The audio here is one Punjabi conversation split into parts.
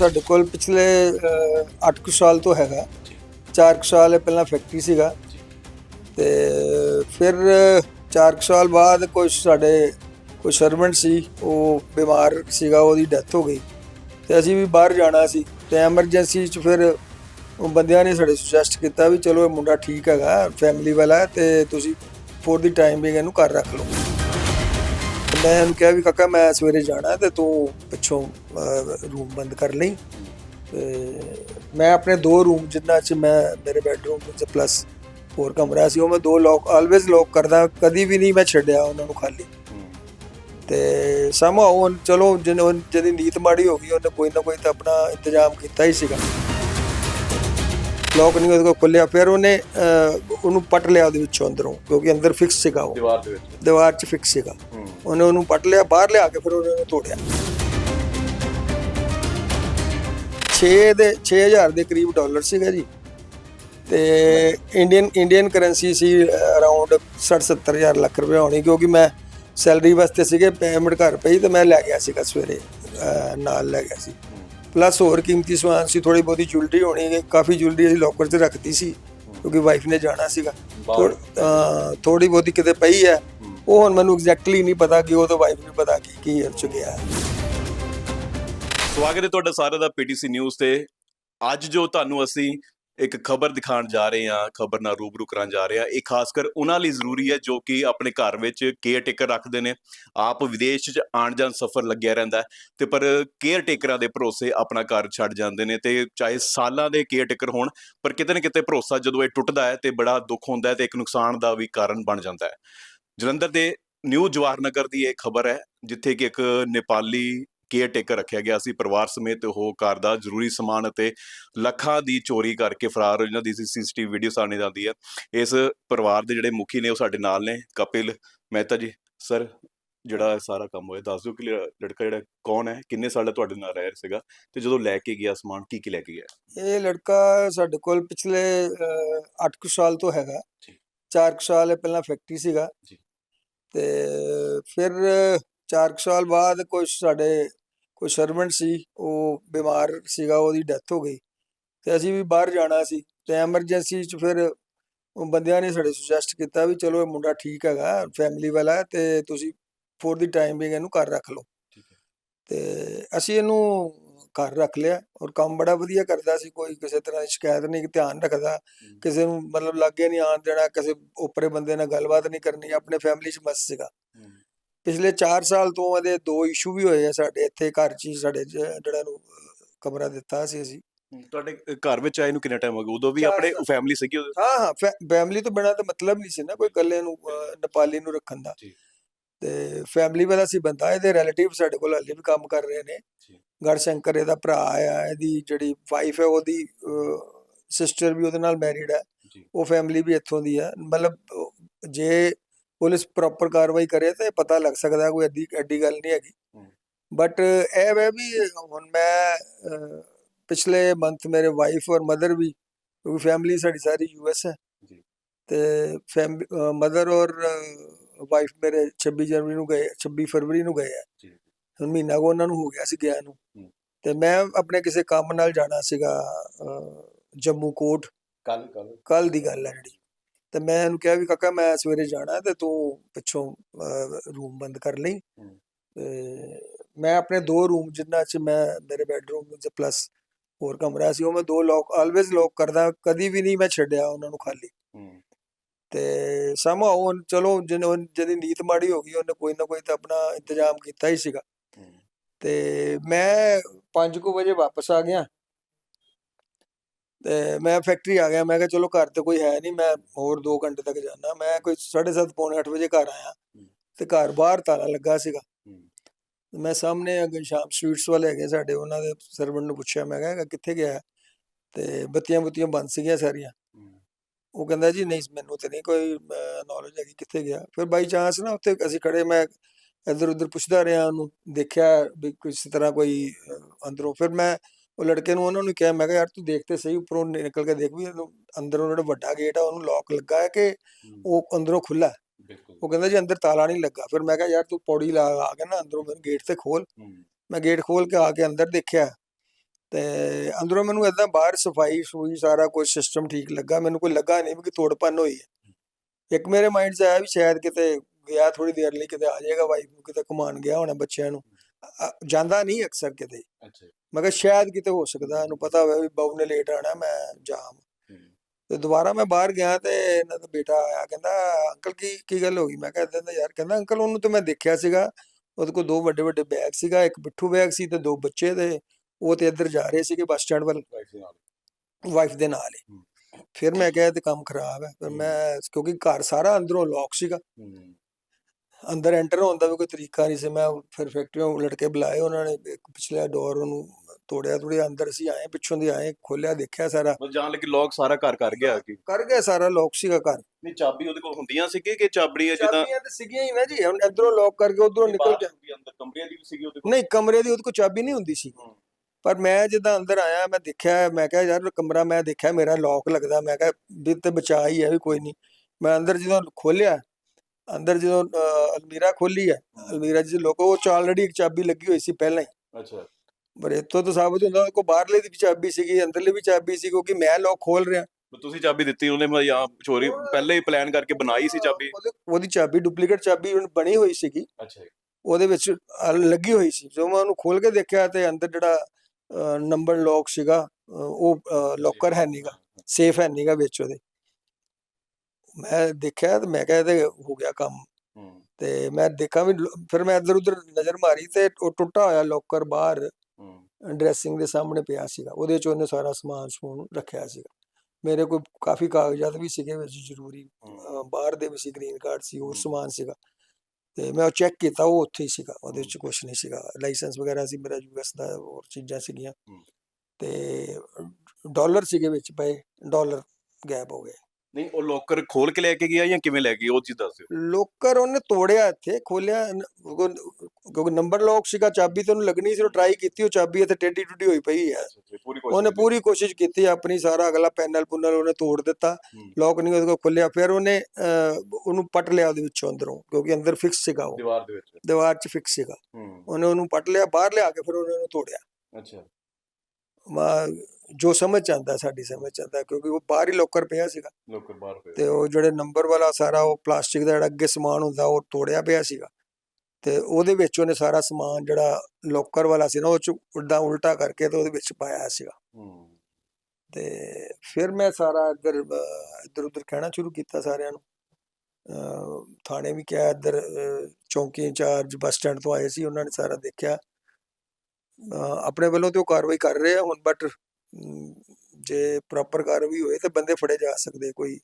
ਸਾਡੇ ਕੋਲ ਪਿਛਲੇ 8 ਕੁ ਸਾਲ ਤੋਂ ਹੈਗਾ। 4 ਕੁ ਸਾਲ ਪਹਿਲਾਂ ਫੈਕਟਰੀ ਸੀਗਾ। ਤੇ ਫਿਰ 4 ਕੁ ਸਾਲ ਬਾਅਦ ਕੋਈ ਸਾਡੇ, ਕੋਈ ਸਰਵੈਂਟ ਸੀ, ਉਹ ਬਿਮਾਰ ਸੀਗਾ, ਉਹਦੀ ਡੈਥ ਹੋ ਗਈ। ਤੇ ਅਸੀਂ ਵੀ ਬਾਹਰ ਜਾਣਾ ਸੀ। ਤੇ ਐਮਰਜੈਂਸੀ 'ਚ ਫਿਰ ਉਹ ਬੰਦਿਆਂ ਨੇ ਸਾਡੇ ਸੁਜੈਸਟ ਕੀਤਾ ਵੀ ਚਲੋ ਇਹ ਮੁੰਡਾ ਠੀਕ ਹੈਗਾ ਫੈਮਿਲੀ ਵਾਲਾ ਹੈ ਤੇ ਤੁਸੀਂ ਫੋਰ ਦੀ ਟਾਈਮ ਵੀ ਇਹਨੂੰ ਘਰ ਰੱਖ ਲਓ। ਮੈਂ ਉਹਨੂੰ ਕਿਹਾ ਵੀ ਕਾਕਾ ਮੈਂ ਸਵੇਰੇ ਜਾਣਾ ਤੇ ਤੂੰ ਪਿੱਛੋਂ ਰੂਮ ਬੰਦ ਕਰ ਲਈ। ਤੇ ਮੈਂ ਆਪਣੇ ਦੋ ਰੂਮ ਜਿੰਨਾ ਚ ਮੈਂ ਮੇਰੇ ਬੈਡਰੂਮ ਵਿੱਚ ਪਲੱਸ ਹੋਰ ਕਮਰਾ ਸੀ ਉਹ ਮੈਂ ਦੋ ਲੋਕ ਆਲਵੇਜ਼ ਲੋਕ ਕਰਦਾ ਕਦੀ ਵੀ ਨਹੀਂ ਮੈਂ ਛੱਡਿਆ ਉਹਨਾਂ ਨੂੰ ਖਾਲੀ। ਤੇ ਸਮਾਂ ਉਹ ਚਲੋ ਜਿਹਨੇ ਜਿਹਦੀ ਨੀਤ ਮਾੜੀ ਹੋ ਗਈ ਉਹਨੇ ਕੋਈ ਨਾ ਕੋਈ ਤਾਂ ਆਪਣਾ ਇੰਤਜ਼ਾਮ ਕੀਤਾ ਹੀ ਸੀਗਾ। ਲੋਕ ਨਹੀਂ ਉਹਦੇ ਕੋਲ ਖੁੱਲਿਆ ਫਿਰ ਉਹਨੇ ਉਹਨੂੰ ਪਟ ਲਿਆ ਉਹਦੇ ਵਿੱਚੋਂ ਅੰਦਰੋਂ ਕਿਉਂਕਿ ਅੰਦਰ ਫਿਕਸ ਸੀਗਾ ਉਹ। ਦੀਵਾਰ ਦੇ ਵਿੱਚ। ਦੀਵਾਰ 'ਚ ਫਿਕਸ ਸੀਗਾ। ਹੂੰ। ਉਹਨੇ ਉਹਨੂੰ ਪਟ ਲਿਆ ਬਾਹਰ ਲਿਆ ਕੇ ਫਿਰ ਉਹਨੇ ਉਹਨੂੰ ਤੋੜਿਆ। 6 ਦੇ 6000 ਦੇ ਕਰੀਬ ਡਾਲਰ ਸੀਗਾ ਜੀ। ਤੇ ਇੰਡੀਅਨ ਇੰਡੀਅਨ ਕਰੰਸੀ ਸੀ ਅਰਾਊਂਡ 60 70000 ਲੱਖ ਰੁਪਏ ਹੋਣੀ ਕਿਉਂਕਿ ਮੈਂ ਸੈਲਰੀ ਵਾਸਤੇ ਸੀਗੇ ਪੇਮੈਂਟ ਘਰ ਪਈ ਤੇ ਮੈਂ ਲੈ ਗਿਆ ਸੀਗਾ ਸਵੇਰੇ ਨਾਲ ਲੈ ਗਿਆ ਸੀ। ਪਲੱਸ ਹੋਰ ਕੀਮਤੀ ਸਮਾਨ ਸੀ ਥੋੜੀ ਬਹੁਤੀ ਜੁਐਲਰੀ ਹੋਣੀ ਹੈ ਕਾਫੀ ਜੁਐਲਰੀ ਅਸੀਂ ਲੋਕਰ 'ਚ ਰੱਖਤੀ ਸੀ ਕਿਉਂਕਿ ਵਾਈਫ ਨੇ ਜਾਣਾ ਸੀਗਾ। ਥੋੜੀ ਬਹੁਤੀ ਕਿਤੇ ਪਈ ਹੈ ਉਹ ਹੁਣ ਮੈਨੂੰ ਐਗਜ਼ੈਕਟਲੀ ਨਹੀਂ ਪਤਾ ਕਿ ਉਹ ਤਾਂ ਵਾਈਫ ਨੂੰ ਪਤਾ ਕਿ ਕੀ ਹੋ ਚੁੱਕਿਆ ਸਵਾਗਤ ਹੈ ਤੁਹਾਡਾ ਸਾਰਿਆਂ ਦਾ ਪੀਟੀਸੀ ਨਿਊਜ਼ ਤੇ। ਅੱਜ ਜੋ ਤੁਹਾਨੂੰ ਅਸੀਂ ਇੱਕ ਖਬਰ ਦਿਖਾਉਣ ਜਾ ਰਹੇ ਹਾਂ, ਖਬਰ ਨਾਲ ਰੂਬਰੂ ਕਰਾਂ ਜਾ ਰਹੇ ਹਾਂ, ਇਹ ਖਾਸ ਕਰ ਉਹਨਾਂ ਲਈ ਜ਼ਰੂਰੀ ਹੈ ਜੋ ਕਿ ਆਪਣੇ ਘਰ ਵਿੱਚ ਕੇਅਰ ਟੇਕਰ ਰੱਖਦੇ ਨੇ। ਆਪ ਵਿਦੇਸ਼ 'ਚ ਆਣ ਜਾਣ ਸਫ਼ਰ ਲੱਗਿਆ ਰਹਿੰਦਾ ਹੈ ਤੇ ਪਰ ਕੇਅਰ ਟੇਕਰਾਂ ਦੇ ਭਰੋਸੇ ਆਪਣਾ ਘਰ ਛੱਡ ਜਾਂਦੇ ਨੇ ਤੇ ਚਾਹੇ ਸਾਲਾਂ ਦੇ ਕੇਅਰ ਟੇਕਰ ਹੋਣ, ਪਰ ਕਿਤੇ ਨਾ ਕਿਤੇ ਭਰੋਸਾ ਜਦੋਂ ਇਹ ਟੁੱਟਦਾ ਹੈ ਤੇ ਬੜਾ ਦੁੱਖ ਹੁੰਦਾ ਹੈ ਤੇ ਇੱਕ ਨੁਕਸਾਨ ਦਾ ਵੀ ਕਾਰਨ ਬਣ ਜਾਂਦਾ ਹੈ। ਜਲੰਧਰ ਦੇ ਨਿਊ ਜਵਾਹਰ ਨਗਰ ਦੀ ਇਹ ਖਬਰ ਹੈ ਜਿੱਥੇ ਕਿ ਇੱਕ ਨੇਪਾਲੀ ਕੇਅਰ ਟੇਕਰ ਰੱਖਿਆ ਗਿਆ ਸੀ ਪਰਿਵਾਰ ਸਮੇਤ ਉਹ ਘਰ ਦਾ ਜ਼ਰੂਰੀ ਸਮਾਨ ਅਤੇ ਲੱਖਾਂ ਦੀ ਚੋਰੀ ਕਰਕੇ ਫਰਾਰ ਹੋ ਇਹਨਾਂ ਦੀ ਸੀਸੀਟੀਵੀ ਵੀਡੀਓ ਸਾਹਮਣੇ ਆਉਂਦੀ ਹੈ। ਇਸ ਪਰਿਵਾਰ ਦੇ ਜਿਹੜੇ ਮੁਖੀ ਨੇ ਉਹ ਸਾਡੇ ਨਾਲ ਨੇ ਕਪਿਲ ਮਹਿਤਾ ਜੀ। ਸਰ ਜਿਹੜਾ ਸਾਰਾ ਕੰਮ ਹੋਇਆ ਦੱਸ ਦਿਓ ਕਿ ਲੜਕਾ ਜਿਹੜਾ ਕੌਣ ਹੈ? ਕਿੰਨੇ ਸਾਲ ਤੁਹਾਡੇ ਨਾਲ ਰਹਿ ਰਿਹਾ ਸੀਗਾ? ਤੇ ਜਦੋਂ ਲੈ ਕੇ ਗਿਆ ਸਮਾਨ ਕੀ ਕੀ ਲੈ ਕੇ ਗਿਆ? ਇਹ ਲੜਕਾ ਸਾਡੇ ਕੋਲ ਪਿਛਲੇ 8 ਕੁ ਸਾਲ ਤੋਂ ਹੈਗਾ। ਜੀ। 4 ਕੁ ਸਾਲ ਪਹਿਲਾਂ ਫੈਕਟਰੀ ਸੀਗਾ। ਜੀ। ਤੇ ਫਿਰ 4 ਕੁ ਸਾਲ ਬਾਅਦ ਕੋਈ ਸਾਡੇ ਕੋਈ ਸਰਵੈਂਟ ਸੀ ਉਹ ਬਿਮਾਰ ਸੀਗਾ ਉਹਦੀ ਡੈਥ ਹੋ ਗਈ। ਤੇ ਅਸੀਂ ਵੀ ਬਾਹਰ ਜਾਣਾ ਸੀ ਤੇ ਐਮਰਜੈਂਸੀ 'ਚ ਫਿਰ ਉਹ ਬੰਦਿਆਂ ਨੇ ਸਾਡੇ ਸੁਜੈਸਟ ਕੀਤਾ ਵੀ ਚਲੋ ਇਹ ਮੁੰਡਾ ਠੀਕ ਹੈਗਾ ਫੈਮਿਲੀ ਵਾਲਾ ਤੇ ਤੁਸੀਂ ਫੋਰ ਦੀ ਟਾਈਮ ਵੀ ਇਹਨੂੰ ਘਰ ਰੱਖ ਲਓ। ਤੇ ਅਸੀਂ ਇਹਨੂੰ ਘਰ ਰੱਖ ਲਿਆ ਔਰ ਕੰਮ ਬੜਾ ਵਧੀਆ ਕਰਦਾ ਸੀ ਕੋਈ ਕਿਸੇ ਤਰ੍ਹਾਂ ਦੀ ਸ਼ਿਕਾਇਤ ਨਹੀਂ ਧਿਆਨ ਰੱਖਦਾ ਕਿਸੇ ਨੂੰ ਮਤਲਬ ਲਾਗੇ ਨਹੀਂ ਆਉਣ ਦੇਣਾ ਕਿਸੇ ਉੱਪਰੇ ਬੰਦੇ ਨਾਲ ਗੱਲਬਾਤ ਨਹੀਂ ਕਰਨੀ ਆਪਣੇ ਫੈਮਿਲੀ 'ਚ ਮਸਤ ਸੀਗਾ ਪਿਛਲੇ 4 ਸਾਲ ਤੋਂ ਇਹਦੇ ਦੋ ਇਸ਼ੂ ਵੀ ਹੋਏ ਆ ਸਾਡੇ ਇੱਥੇ ਘਰ 'ਚ ਸਾਡੇ ਜਿਹੜਾ ਨੂੰ ਕਮਰਾ ਦਿੱਤਾ ਸੀ ਅਸੀਂ ਤੁਹਾਡੇ ਘਰ ਵਿੱਚ ਆਏ ਨੂੰ ਕਿੰਨਾ ਟਾਈਮ ਹੋ ਗਿਆ ਉਦੋਂ ਵੀ ਆਪਣੇ। ਫੈਮਿਲੀ ਸੀਗੀ? ਹਾਂ ਹਾਂ ਫੈਮਿਲੀ ਤੋਂ ਬਿਨਾਂ ਤਾਂ ਮਤਲਬ ਨਹੀਂ ਸੀ ਨਾ ਕੋਈ ਇਕੱਲੇ ਨੂੰ ਨੇਪਾਲੀ ਨੂੰ ਰੱਖਣ ਦਾ। ਤੇ ਫੈਮਿਲੀ ਵਾਲਾ ਸੀ ਬੰਦਾ ਇਹਦੇ ਰਿਲੇਟਿਵ ਸਾਡੇ ਕੋਲ ਹਾਲੇ ਵੀ ਕੰਮ ਕਰ ਰਹੇ ਨੇ ਜੀ। ਗੜਸ਼ੰਕਰ ਇਹਦਾ ਭਰਾ ਆ ਇਹਦੀ ਜਿਹੜੀ ਵਾਈਫ ਹੈ ਉਹਦੀ ਸਿਸਟਰ ਵੀ ਉਹਦੇ ਨਾਲ ਮੈਰਿਡ ਹੈ। ਉਹ ਫੈਮਿਲੀ ਵੀ ਇੱਥੋਂ ਦੀ ਹੈ। ਮਤਲਬ ਜੇ ਪੁਲਿਸ ਪ੍ਰੋਪਰ ਕਾਰਵਾਈ ਕਰੇ ਤਾਂ ਇਹ ਪਤਾ ਲੱਗ ਸਕਦਾ ਕੋਈ ਐਡੀ ਐਡੀ ਗੱਲ ਨਹੀਂ ਹੈਗੀ। ਬਟ ਇਹ ਵੇ ਵੀ ਹੁਣ ਮੈਂ ਪਿਛਲੇ ਮੰਥ ਮੇਰੇ ਵਾਈਫ ਔਰ ਮਦਰ ਵੀ ਕਿਉਂਕਿ ਫੈਮਿਲੀ ਸਾਡੀ ਸਾਰੀ ਯੂਐਸ ਹੈ। ਜੀ। ਤੇ ਮਦਰ ਔਰ ਵਾਈਫ ਮੇਰੇ 26 ਜਨਵਰੀ ਨੂੰ ਗਏ 26 ਫਰਵਰੀ ਨੂੰ ਗਏ ਆ ਜੀ। ਮਹੀਨਾ ਕੋ ਉਹਨਾਂ ਨੂੰ ਹੋ ਗਿਆ ਸੀ ਗਿਆ ਨੂੰ। ਤੇ ਮੈਂ ਆਪਣੇ ਕਿਸੇ ਕੰਮ ਨਾਲ ਜਾਣਾ ਸੀਗਾ ਜੰਮੂ ਕੋਟ। ਕੱਲ ਕੱਲ ਕੱਲ ਦੀ ਗੱਲ ਹੈ ਜਿਹੜੀ। ਤੇ ਮੈਂ ਉਹਨੂੰ ਕਿਹਾ ਵੀ ਕਾਕਾ ਮੈਂ ਸਵੇਰੇ ਜਾਣਾ ਤੇ ਤੂੰ ਪਿੱਛੋਂ ਰੂਮ ਬੰਦ ਕਰ ਲਈ। ਮੈਂ ਆਪਣੇ ਦੋ ਰੂਮ ਜਿੰਨਾ ਚ ਮੈਂ ਮੇਰੇ ਬੈਡਰੂਮ ਵਿੱਚ ਪਲੱਸ ਹੋਰ ਕਮਰਾ ਸੀ ਉਹ ਮੈਂ ਦੋ ਲੋਕ ਆਲਵੇਜ਼ ਲੋਕ ਕਰਦਾ। ਕਦੀ ਵੀ ਨਹੀਂ ਮੈਂ ਛੱਡਿਆ ਉਹਨਾਂ ਨੂੰ ਖਾਲੀ। ਤੇ ਸਮਾਂ ਉਹ ਚਲੋ ਜਿਹਦੀ ਨੀਤ ਮਾੜੀ ਹੋ ਗਈ ਉਹਨੇ ਕੋਈ ਨਾ ਕੋਈ ਤਾਂ ਆਪਣਾ ਇੰਤਜ਼ਾਮ ਕੀਤਾ ਹੀ ਸੀਗਾ। ਤੇ ਮੈਂ 5:00 ਵਜੇ ਵਾਪਸ ਆ ਗਿਆ। ਤੇ ਮੈਂ ਫੈਕਟਰੀ ਆ ਗਿਆ। ਮੈਂ ਕਿਹਾ ਚਲੋ ਘਰ ਤੇ ਕੋਈ ਹੈ ਨਹੀਂ ਮੈਂ ਹੋਰ 2 ਘੰਟੇ ਤੱਕ ਜਾਣਾ ਮੈਂ ਕੋਈ 7:30 ਪੌਣੇ 8 ਵਜੇ ਘਰ ਆਇਆ ਤੇ ਘਰ ਬਾਹਰ ਤਾਲਾ ਲੱਗਾ ਸੀਗਾ। ਮੈਂ ਸਾਹਮਣੇ ਅਗਨ ਸ਼ਾਮ ਸਵੀਟਸ ਵਾਲੇ ਹੈਗੇ ਸਾਡੇ ਉਹਨਾਂ ਦੇ ਸਰਵੈਂਟ ਨੂੰ ਪੁੱਛਿਆ। ਮੈਂ ਕਿਹਾ ਕਿੱਥੇ ਗਿਆ? ਤੇ ਬੱਤੀਆਂ ਬੁੱਤੀਆਂ ਬੰਦ ਸੀਗੀਆਂ ਸਾਰੀਆਂ। ਉਹ ਕਹਿੰਦਾ ਜੀ ਨਹੀਂ ਮੈਨੂੰ ਤੇ ਨਹੀਂ ਕੋਈ ਨੌਲੇਜ ਹੈਗੀ ਕਿੱਥੇ ਗਿਆ? ਫਿਰ ਬਾਈ ਚਾਂਸ ਨਾ ਉੱਥੇ ਅਸੀਂ ਖੜੇ ਮੈਂ ਇੱਧਰ ਉੱਧਰ ਪੁੱਛਦਾ ਰਿਹਾ ਉਹਨੂੰ ਦੇਖਿਆ ਵੀ ਕਿਸੇ ਤਰ੍ਹਾਂ ਕੋਈ ਅੰਦਰੋਂ। ਫਿਰ ਮੈਂ ਉਹ ਲੜਕੇ ਨੂੰ ਉਹਨਾਂ ਨੂੰ ਕਿਹਾ ਮੈਂ ਕਿਹਾ ਯਾਰ ਤੂੰ ਦੇਖ ਤੇ ਸਹੀ ਉੱਪਰੋਂ ਨਿਕਲ ਕੇ ਦੇਖ ਵੀ ਅੰਦਰੋਂ ਜਿਹੜਾ ਵੱਡਾ ਗੇਟ ਆ ਉਹਨੂੰ ਲੌਕ ਲੱਗਾ ਹੈ ਕਿ ਉਹ ਅੰਦਰੋਂ ਖੁੱਲਾ ਉਹ ਕਹਿੰਦਾ ਜੀ ਅੰਦਰ ਤਾਲਾ ਨਹੀਂ ਲੱਗਾ। ਫਿਰ ਮੈਂ ਕਿਹਾ ਯਾਰ ਤੂੰ ਪੌੜੀ ਲਾ ਆ ਕੇ ਨਾ ਅੰਦਰੋਂ ਮੈਨੂੰ ਗੇਟ ਤੇ ਖੋਲ। ਮੈਂ ਗੇਟ ਖੋਲ ਕੇ ਆ ਕੇ ਅੰਦਰ ਦੇਖਿਆ ਤੇ ਅੰਦਰੋਂ ਮੈਨੂੰ ਇਦਾਂ ਬਾਹਰ ਸਫ਼ਾਈ ਸੂਈ ਸਾਰਾ ਕੁਝ ਸਿਸਟਮ ਠੀਕ ਲੱਗਾ। ਮੈਨੂੰ ਕੋਈ ਲੱਗਾ ਨਹੀਂ ਕਿ ਤੋੜ ਭੰਨ ਹੋਈ ਹੈ। ਇੱਕ ਮੇਰੇ ਮਾਈਂਡ 'ਚ ਆਇਆ ਵੀ ਸ਼ਾਇਦ ਕਿਤੇ ਗਿਆ ਥੋੜੀ ਦੇਰ ਲਈ ਕਿਤੇ ਆ ਜਾਏਗਾ ਵਾਈਫ ਨੂੰ ਕਿਤੇ ਘੁਮਾਉਣ ਗਿਆ ਹੋਣਾ ਬੱਚਿਆਂ ਨੂੰ। ਅ- ਜਾਂਦਾ ਨਹੀਂ ਅਕਸਰ ਕਿਤੇ। ਅੱਛਾ ਮੈਂ ਕਿਹਾ ਸ਼ਾਇਦ ਕਿਤੇ ਹੋ ਸਕਦਾ ਇਹਨੂੰ ਪਤਾ ਹੋਵੇ ਵੀ ਬਾਊ ਨੇ ਲੇਟ ਆਣਾ ਮੈਂ ਜਾਮ ਤੇ ਦੁਬਾਰਾ ਮੈਂ ਬਾਹਰ ਗਿਆ ਤੇ ਇਹਨਾਂ ਦਾ ਬੇਟਾ ਆਇਆ ਕਹਿੰਦਾ ਅੰਕਲ ਕੀ ਕੀ ਗੱਲ ਹੋ ਗਈ? ਮੈਂ ਕਹਿੰਦਾ ਦਾ ਯਾਰ ਕਹਿੰਦਾ ਅੰਕਲ ਉਹਨੂੰ ਤੇ ਮੈਂ ਦੇਖਿਆ ਸੀਗਾ ਉਹਦੇ ਕੋਲ ਦੋ ਵੱਡੇ ਵੱਡੇ ਬੈਗ ਸੀਗਾ ਇੱਕ ਪਿੱਠੂ ਬੈਗ ਸੀ ਤੇ ਦੋ ਬੱਚੇ ਤੇ ਉਹ ਤੇ ਇੱਧਰ ਜਾ ਰਹੇ ਸੀਗੇ ਬੱਸ ਸਟੈਂਡ ਵੱਲ। ਵਾਈਫ ਦੇ ਨਾਲ। ਹੀ। ਹੂੰ। ਫਿਰ ਮੈਂ ਕਿਹਾ ਇਹ ਤੇ ਕੰਮ ਖਰਾਬ ਹੈ। ਫਿਰ। ਮੈਂ ਕਿਉਂਕਿ ਘਰ ਸਾਰਾ ਅੰਦਰੋਂ ਲੌਕ ਸੀਗਾ। ਅੰਦਰ ਐਂਟਰ ਹੋਣ ਦਾ ਵੀ ਕੋਈ ਤਰੀਕਾ ਨਹੀਂ ਸੀ। ਮੈਂ ਫਿਰ ਫੈਕਟਰੀੋਂ ਲੜਕੇ ਬੁਲਾਏ ਉਹਨਾਂ ਨੇ ਇੱਕ ਪਿਛਲਾ ਡੋਰ ਉਹਨੂੰ ਤੋੜਿਆ ਤੋੜਿਆ ਅੰਦਰ ਅਸੀਂ ਆਏ ਪਿੱਛੋਂ ਦੀ ਆਏ ਖੋਲਿਆ ਦੇਖਿਆ ਸਾਰਾ। ਜਾਣ ਲੱਗੇ ਲੋਕ ਸਾਰਾ ਘਰ ਕਰ ਗਿਆ ਕਿ ਕਰ ਗਿਆ ਸਾਰਾ ਲੌਕ ਸੀਗਾ ਘਰ। ਨਹੀਂ ਚਾਬੀ ਉਹਦੇ ਕੋਲ ਹੁੰਦੀਆਂ ਸੀਗੇ ਕਿ ਚਾਬੜੀਆਂ ਜਿੱਦਾਂ? ਚਾਬੀਆਂ ਤੇ ਸੀਗੀਆਂ ਹੀ ਨਾ ਜੀ ਹੁਣ ਇਧਰੋਂ ਲੌਕ ਕਰਕੇ ਉਧਰੋਂ ਨਿਕਲ ਗਿਆ ਅੰਦਰ ਕਮਰਿਆਂ ਦੀ ਵੀ ਸੀਗੀ ਉਹਦੇ ਕੋਲ। ਨਹੀਂ ਕਮਰੇ ਦੀ ਉਹਦੇ ਕੋਲ ਚਾਬੀ ਨਹੀਂ ਹੁੰਦੀ ਸੀ। ਹੂੰ। ਪਰ ਮੈਂ ਜਦੋਂ ਅੰਦਰ ਆਇਆ ਮੈਂ ਦੇਖਿਆ ਮੈਂ ਕਿਹਾ ਯਾਰ ਕਮਰਾ ਮੈਂ ਦੇਖਿਆ ਮੇਰਾ ਲੌਕ ਲੱਗਦਾ। ਮੈਂ ਕਿਹਾ ਵੀ ਤੇ ਬਚਾ ਹੀ ਹੈ ਵੀ ਕੋਈ ਨਹੀਂ। ਮੈਂ ਅੰਦਰ ਜਦੋਂ ਖੋਲਿਆ ਅੰਦਰ ਜਦੋਂ ਅਲਮੀਰਾ ਖੋਲੀ ਹੈ। ਅਲਮੀਰਾ ਜਿਹਦੇ ਲੋਕ ਉਹ ਚ ਆਲਰੇਡੀ ਇੱਕ ਚਾਬੀ ਲੱਗੀ ਹੋਈ ਸੀ ਪਹਿਲਾਂ ਹੀ। ਅੱਛਾ। ਪਰ ਇੱਥੋਂ ਤਾਂ ਸਾਬਤ ਹੁੰਦਾ ਕੋ ਬਾਹਰਲੇ ਦੀ ਵੀ ਚਾਬੀ ਸੀਗੀ ਅੰਦਰਲੀ ਵੀ ਚਾਬੀ ਸੀ ਕਿਉਂਕਿ ਮੈਂ ਲੋਕ ਖੋਲ ਰਿਹਾ। ਤੁਸੀਂ ਚਾਬੀ ਦਿੱਤੀ ਉਹਨੇ ਮੈਂ ਜਾਂ ਚੋਰੀ ਪਹਿਲੇ ਹੀ ਪਲਾਨ ਕਰਕੇ ਬਣਾਈ ਸੀ ਚਾਬੀ? ਉਹਦੇ- ਚਾਬੀ ਡੁਪਲੀਕੇਟ ਚਾਬੀ ਬਣੀ ਹੋਈ ਸੀਗੀ। ਅੱਛਾ ਉਹਦੇ ਵਿੱਚ ਲੱਗੀ ਹੋਈ ਸੀ। ਜਦੋਂ ਮੈਂ ਉਹਨੂੰ ਖੋਲ ਕੇ ਦੇਖਿਆ ਤੇ ਅੰਦਰ ਜਿਹੜਾ ਨੰਬਰ ਲੌਕ ਸੀਗਾ ਉਹ ਲੋਕਰ ਹੈ ਨਹੀਂਗਾ ਸੇਫ ਹੈ ਨਹੀਂਗਾ ਵਿੱਚ ਉਹਦੇ। ਮੈਂ ਦੇਖਿਆ ਤੇ ਮੈਂ ਕਿਹਾ ਹੋ ਗਿਆ ਕੰਮ। ਤੇ ਮੈਂ ਦੇਖਾਂ ਵੀ ਲ- ਫਿਰ ਮੈਂ ਇੱਧਰ ਉੱਧਰ ਨਜ਼ਰ ਮਾਰੀ ਤੇ ਉਹ ਟੁੱਟਾ ਹੋਇਆ ਲੋਕਰ ਬਾਹਰ। ਡਰੈਸਿੰਗ ਦੇ ਸਾਹਮਣੇ ਪਿਆ ਸੀਗਾ। ਉਹਦੇ ਚ ਉਹਨੇ ਸਾਰਾ ਸਮਾਨ ਸਮੂਨ ਰੱਖਿਆ ਸੀਗਾ। ਮੇਰੇ ਕੋਲ ਕਾਫੀ ਕਾਗਜ਼ਾਤ ਵੀ ਸੀਗੇ ਵਿੱਚ ਜ਼ਰੂਰੀ ਬਾਹਰ ਦੇ ਵੀ ਸੀ ਗ੍ਰੀਨ ਕਾਰਡ ਸੀ ਹੋਰ। ਸਮਾਨ ਸੀਗਾ। ਤੇ ਮੈਂ ਉਹ ਚੈੱਕ ਕੀਤਾ ਉਹ ਉੱਥੇ ਹੀ ਸੀਗਾ। ਉਹਦੇ ਵਿੱਚ ਕੁਝ ਨਹੀਂ ਸੀਗਾ। ਲਾਇਸੈਂਸ ਵਗੈਰਾ ਸੀ ਮੇਰਾ ਯੂਐਸ ਦਾ ਹੋਰ ਚੀਜ਼ਾਂ ਸੀਗੀਆਂ। ਤੇ ਡਾਲਰ ਸੀਗੇ ਵਿੱਚ ਪਏ। ਡਾਲਰ ਗਾਇਬ ਹੋ ਗਏ। ਨਹੀਂ ਉਹ ਲੋਕਰ ਖੋਲ ਕੇ ਲੈ ਕੇ ਗਿਆ ਜਾਂ ਕਿਵੇਂ ਲੈ ਗਈ? ਉਹ ਚੀਜ਼ ਦੱਸ ਦਿਓ। ਲੋਕਰ ਉਹਨੇ ਤੋੜਿਆ ਇੱਥੇ ਖੋਲਿਆ ਕਿਉਂਕਿ ਨੰਬਰ ਲੋਕ ਸੀਗਾ ਚਾਬੀ ਤੇ ਉਹਨੂੰ ਲੱਗਣੀ ਸੀ ਉਹ ਟਰਾਈ ਕੀਤੀ ਉਹ ਚਾਬੀ ਇੱਥੇ ਟੇਢੀ ਟੁੱਡੀ ਹੋਈ ਪਈ ਹੈ। ਉਹਨੇ ਪੂਰੀ ਕੋਸ਼ਿਸ਼ ਕੀਤੀ ਆਪਣੀ ਸਾਰਾ ਅਗਲਾ ਪੈਨਲ ਪੁਨਲ ਉਹਨੇ ਤੋੜ ਦਿੱਤਾ। ਲੋਕ ਨਹੀਂ ਉਹਦੇ ਕੋਲ ਖੁੱਲਿਆ ਫਿਰ ਉਹਨੇ ਉਹਨੂੰ ਪਟ ਲਿਆ ਉਹਦੇ ਵਿੱਚੋਂ ਅੰਦਰੋਂ ਕਿਉਂਕਿ ਅੰਦਰ ਫਿਕਸ ਸੀਗਾ ਉਹ। ਦੀਵਾਰ ਦੇ ਵਿੱਚ। ਦੀਵਾਰ 'ਚ ਫਿਕਸ ਸੀਗਾ। ਉਹਨੇ ਉਹਨੂੰ ਪਟ ਲਿਆ ਬਾਹਰ ਲਿਆ ਕੇ ਫਿਰ ਉਹਨੇ ਉਹਨੂੰ ਤੋੜਿਆ। ਅੱਛਾ। ਜੋ ਸਮਝ ਚ ਸਾਡੀ ਸਮਝ ਚ ਕਿਉਂਕਿ ਉਹ ਬਾਹਰ ਹੀ ਲੋਕਰ ਪਿਆ ਸੀਗਾ। ਲੋਕਰ ਬਾਹਰ ਪਏ ਤੇ ਉਹ ਜਿਹੜੇ ਨੰਬਰ ਵਾਲਾ ਸਾਰਾ ਉਹ ਪਲਾਸਟਿਕ ਦਾ ਜਿਹੜਾ ਅੱਗੇ ਸਮਾਨ ਹੁੰਦਾ ਉਹ ਤੋੜਿਆ ਪਿਆ ਸੀਗਾ। ਤੇ ਉਹਦੇ ਵਿੱਚ ਉਹਨੇ ਸਾਰਾ ਸਮਾਨ ਜਿਹੜਾ ਲੋਕਰ ਵਾਲਾ ਸੀ ਨਾ ਉਹ ਚ ਉਲਟਾ ਉਲਟਾ ਕਰਕੇ ਤੇ ਉਹਦੇ ਵਿੱਚ ਪਾਇਆ ਸੀਗਾ। ਹੂੰ। ਤੇ ਫਿਰ ਮੈਂ ਸਾਰਾ ਇੱਧਰ ਇੱਧਰ ਉੱਧਰ ਕਹਿਣਾ ਸ਼ੁਰੂ ਕੀਤਾ ਸਾਰਿਆਂ ਨੂੰ। ਥਾਣੇ ਵੀ ਕਿਹਾ ਇੱਧਰ ਚੌਂਕੀ ਇੰਚਾਰਜ ਬੱਸ ਸਟੈਂਡ ਤੋਂ ਆਏ ਸੀ ਉਹਨਾਂ ਨੇ ਸਾਰਾ ਦੇਖਿਆ। ਆਪਣੇ ਵੱਲੋਂ ਤੇ ਉਹ ਕਾਰਵਾਈ ਕਰ ਰਹੇ ਆ ਹੁਣ ਬਟ ਜੇ ਪ੍ਰੋਪਰ ਕਾਰਵਾਈ ਹੋਏ ਤੇ ਬੰਦੇ ਫੜੇ ਜਾ ਸਕਦੇ ਕੋਈ।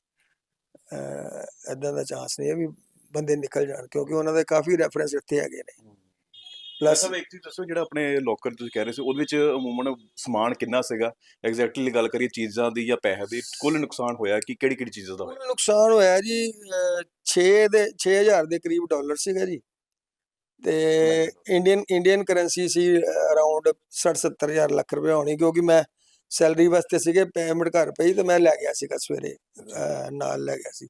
ਐਦਾਂ ਦਾ ਚਾਂਸ ਨਹੀਂ ਹੈ ਵੀ ਬੰਦੇ ਨਿਕਲ ਜਾਣ ਕਿਉਂਕਿ ਉਹਨਾਂ ਦੇ ਕਾਫੀ ਰੈਫਰੈਂਸ ਇੱਥੇ ਹੈਗੇ ਨੇ। ਪਲੱਸ ਸਭ ਇੱਕ ਚੀਜ਼ ਦੱਸੋ ਜਿਹੜਾ ਆਪਣੇ ਲੋਕਰ ਤੁਸੀਂ ਕਹਿ ਰਹੇ ਸੀ ਉਹਦੇ ਵਿੱਚ ਅਮੂਮਨ ਸਮਾਨ ਕਿੰਨਾ ਸੀਗਾ? ਐਗਜ਼ੈਕਟਲੀ ਗੱਲ ਕਰੀਏ ਚੀਜ਼ਾਂ ਦੀ ਜਾਂ ਪੈਸੇ ਦੀ ਕੁੱਲ ਨੁਕਸਾਨ ਹੋਇਆ ਕਿ ਕਿਹੜੀ ਕਿਹੜੀ ਚੀਜ਼ਾਂ ਦਾ ਹੋਇਆ? ਨੁਕਸਾਨ ਹੋਇਆ ਜੀ 6 ਦੇ 6000 ਦੇ ਕਰੀਬ ਡਾਲਰ ਸੀਗਾ ਜੀ। ਤੇ ਇੰਡੀਅਨ ਇੰਡੀਅਨ ਕਰੰਸੀ ਸੀ ਅਰਾਊਂਡ 60 70000 ਲੱਖ ਰੁਪਏ ਹੋਣੀ ਕਿਉਂਕਿ ਮੈਂ ਸੈਲਰੀ ਵਾਸਤੇ ਸੀਗੇ ਪੇਮੈਂਟ ਘਰ ਪਈ ਤੇ ਮੈਂ ਲੈ ਗਿਆ ਸੀਗਾ ਸਵੇਰੇ ਨਾਲ ਲੈ ਗਿਆ ਸੀ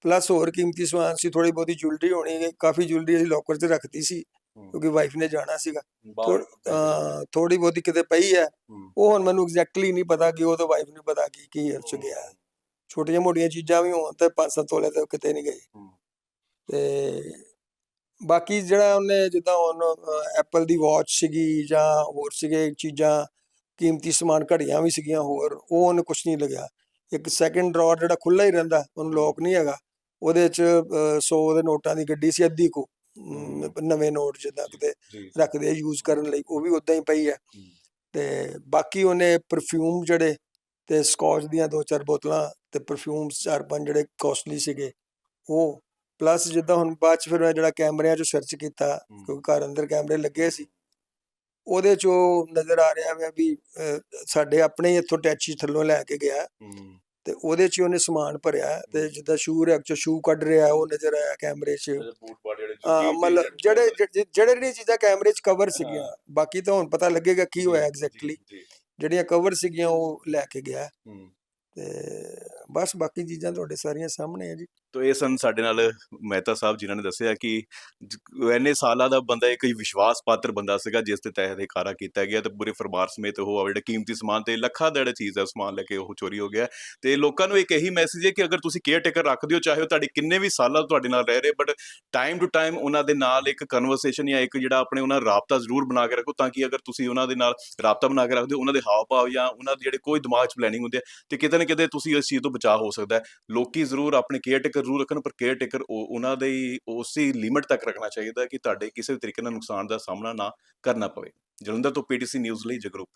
ਪਲੱਸ ਹੋਰ ਕੀਮਤੀ ਸਮਾਨ ਸੀ ਥੋੜੀ ਬਹੁਤੀ ਜੁਐਲਰੀ ਹੋਣੀ ਕਾਫੀ ਜੁਐਲਰੀ ਅਸੀਂ ਲੋਕਰ 'ਚ ਰੱਖਤੀ ਸੀ। ਕਿਉਂਕਿ ਵਾਈਫ ਨੇ ਜਾਣਾ ਸੀਗਾ ਥੋੜੀ ਬਹੁਤੀ ਕਿਤੇ ਪਈ ਹੈ। ਉਹ ਹੁਣ ਮੈਨੂੰ ਐਗਜ਼ੈਕਟਲੀ ਨਹੀਂ ਪਤਾ ਕਿ ਉਹ ਤਾਂ ਵਾਈਫ ਨੂੰ ਪਤਾ ਕੀ ਕੀ 'ਚ ਗਿਆ। ਛੋਟੀਆਂ ਮੋਟੀਆਂ ਚੀਜ਼ਾਂ ਵੀ ਹੋਣ ਤੇ 5-7 ਤੋਲੇ ਤੇ ਕਿਤੇ ਨਹੀਂ ਗਏ। ਤੇ ਬਾਕੀ ਜਿਹੜਾ ਉਹਨੇ ਜਿੱਦਾਂ ਹੁਣ ਐਪਲ ਦੀ ਵਾਚ ਸੀਗੀ ਜਾਂ ਹੋਰ ਸੀਗੇ ਚੀਜ਼ਾਂ ਕੀਮਤੀ ਸਮਾਨ ਘੜੀਆਂ ਵੀ ਸੀਗੀਆਂ ਹੋਰ ਉਹ ਉਹਨੇ ਕੁਝ ਨਹੀਂ ਲੱਗਿਆ। ਇੱਕ ਸੈਕੰਡ ਡਰਾਅਰ ਜਿਹੜਾ ਖੁੱਲਾ ਹੀ ਰਹਿੰਦਾ ਉਹਨੂੰ ਲੋਕ ਨਹੀਂ ਹੈਗਾ। ਉਹਦੇ ਚ 100 ਦੇ ਨੋਟਾਂ ਦੀ ਗੱਡੀ ਸੀ ਅੱਧੀ ਕੋ ਨਵੇਂ ਨੋਟ ਜਿੱਦਾਂ ਕਿਤੇ ਰੱਖਦੇ ਆ ਯੂਜ਼ ਕਰਨ ਲਈ ਉਹ ਵੀ ਉਦਾਂ ਹੀ ਪਈ ਹੂੰ। ਤੇ ਬਾਕੀ ਉਹਨੇ ਪਰਫਿਊਮ ਜਿਹੜੇ ਤੇ ਸਕਾਚ ਦੀਆਂ ਦੋ ਚਾਰ ਬੋਤਲਾਂ ਤੇ ਪਰਫਿਊਮਸ ਚਾਰ ਪੰਜ ਜਿਹੜੇ ਕਾਸਟਲੀ ਸੀਗੇ ਉਹ ਪਲੱਸ ਜਿੱਦਾਂ ਹੁਣ ਬਾਅਦ ਚ ਫਿਰ ਮੈਂ ਜਿਹੜਾ ਕੈਮਰਿਆਂ 'ਚੋਂ ਸਰਚ ਕੀਤਾ। ਕਿਉਂਕਿ ਘਰ ਅੰਦਰ ਕੈਮਰੇ ਲੱਗੇ ਸੀ ਉਹਦੇ 'ਚੋਂ ਨਜ਼ਰ ਆ ਰਿਹਾ ਵਾ ਵੀ ਸਾਡੇ ਆਪਣੇ ਇੱਥੋਂ ਟੈਚੀ ਥੱਲੋਂ ਲੈ ਕੇ ਗਿਆ। ਤੇ ਉਹਦੇ 'ਚ ਉਹਨੇ ਸਮਾਨ ਭਰਿਆ ਤੇ ਜਿੱਦਾਂ ਸ਼ੂ ਰੈਕ 'ਚੋਂ ਸ਼ੂ ਕੱਢ ਰਿਹਾ ਉਹ ਨਜ਼ਰ ਆਇਆ ਕੈਮਰੇ 'ਚ। ਹਾਂ ਮਤਲਬ ਜਿਹੜੇ ਜਿਹੜੇ ਜਿਹੜੀਆਂ ਚੀਜ਼ਾਂ ਕੈਮਰੇ 'ਚ ਕਵਰ ਸੀਗੀਆਂ। ਬਾਕੀ ਤਾਂ ਹੁਣ ਪਤਾ ਲੱਗੇਗਾ ਕੀ ਹੋਇਆ ਐਗਜ਼ੈਕਟਲੀ ਜਿਹੜੀਆਂ ਕਵਰ ਸੀਗੀਆਂ ਉਹ ਲੈ ਕੇ ਗਿਆ। ਤੇ ਬਸ ਬਾਕੀ ਚੀਜ਼ਾਂ ਤੁਹਾਡੇ ਸਾਰੀਆਂ ਸਾਹਮਣੇ ਆ ਜੀ। ਤੋ ਇਹ ਸਨ ਸਾਡੇ ਨਾਲ ਮਹਿਤਾ ਸਾਹਿਬ ਜਿਨ੍ਹਾਂ ਨੇ ਦੱਸਿਆ ਕਿ ਜ- ਇੰਨੇ ਸਾਲਾਂ ਦਾ ਬੰਦਾ ਇੱਕ ਵਿਸ਼ਵਾਸ ਪਾਤਰ ਬੰਦਾ ਸੀਗਾ ਜਿਸ ਦੇ ਤਹਿਤ ਇਹ ਕੀਤਾ ਗਿਆ ਤੇ ਪੂਰੇ ਫਰਮਾਰ ਸਮੇਤ ਉਹ ਜਿਹੜੇ ਕੀਮਤੀ ਸਮਾਨ ਤੇ ਲੱਖਾਂ ਦਾ ਜਿਹੜਾ ਚੀਜ਼ ਹੈ ਸਮਾਨ ਲੈ ਕੇ ਉਹ ਚੋਰੀ ਹੋ ਗਿਆ। ਤੇ ਲੋਕਾਂ ਨੂੰ ਇੱਕ ਇਹੀ ਮੈਸੇਜ ਹੈ ਕਿ ਅਗਰ ਤੁਸੀਂ ਕੇਅਰ ਟੇਕਰ ਰੱਖਦੇ ਹੋ ਚਾਹੇ ਉਹ ਤੁਹਾਡੇ ਕਿੰਨੇ ਵੀ ਸਾਲਾਂ ਤੁਹਾਡੇ ਨਾਲ ਰਹਿ ਰਹੇ ਬਟ ਟਾਈਮ ਟੂ ਟਾਈਮ ਉਹਨਾਂ ਦੇ ਨਾਲ ਇੱਕ ਕਨਵਰਸੇਸ਼ਨ ਜਾਂ ਇੱਕ ਜਿਹੜਾ ਆਪਣੇ ਉਹਨਾਂ ਰਾਬਤਾ ਜ਼ਰੂਰ ਬਣਾ ਕੇ ਰੱਖੋ ਤਾਂ ਕਿ ਅਗਰ ਤੁਸੀਂ ਉਹਨਾਂ ਦੇ ਨਾਲ ਰਾਬਤਾ ਬਣਾ ਕੇ ਰੱਖਦੇ ਹੋ, ਉਹਨਾਂ ਦੇ ਹਾਵ ਭਾਵ ਜਾਂ ਉਹਨਾਂ ਦੇ ਜਿਹੜੇ ਕੋਈ ਦਿਮਾਗ 'ਚ ਪਲੈਨਿੰਗ ਹੁੰਦੀ ਹੈ ਤੇ ਕਿਤੇ ਨਾ ਕਿਤੇ ਤੁਸੀਂ ਇਸ ਚੀਜ਼ ਤੋਂ ਬਚਾਅ ਹੋ ਸਕਦਾ ਹੈ। ਲੋਕੀ ਜ਼ਰੂਰ ਆਪਣੇ ਕੇਅਰ ਟੇਕਰ ਜ਼ਰੂਰ ਰੱਖਣ, ਪਰ ਕੇਅਰ ਟੇਕਰ ਉਹਨਾਂ ਦੇ ਹੀ, ਉਸੇ ਲਿਮਿਟ ਤੱਕ ਰੱਖਣਾ ਚਾਹੀਦਾ ਕਿ ਤੁਹਾਡੇ ਕਿਸੇ ਵੀ ਤਰੀਕੇ ਨਾਲ ਨੁਕਸਾਨ ਦਾ ਸਾਹਮਣਾ ਨਾ ਕਰਨਾ ਪਵੇ। ਜਲੰਧਰ ਤੋਂ ਪੀਟੀਸੀ ਨਿਊਜ਼ ਲਈ ਜਗਰੂਪ।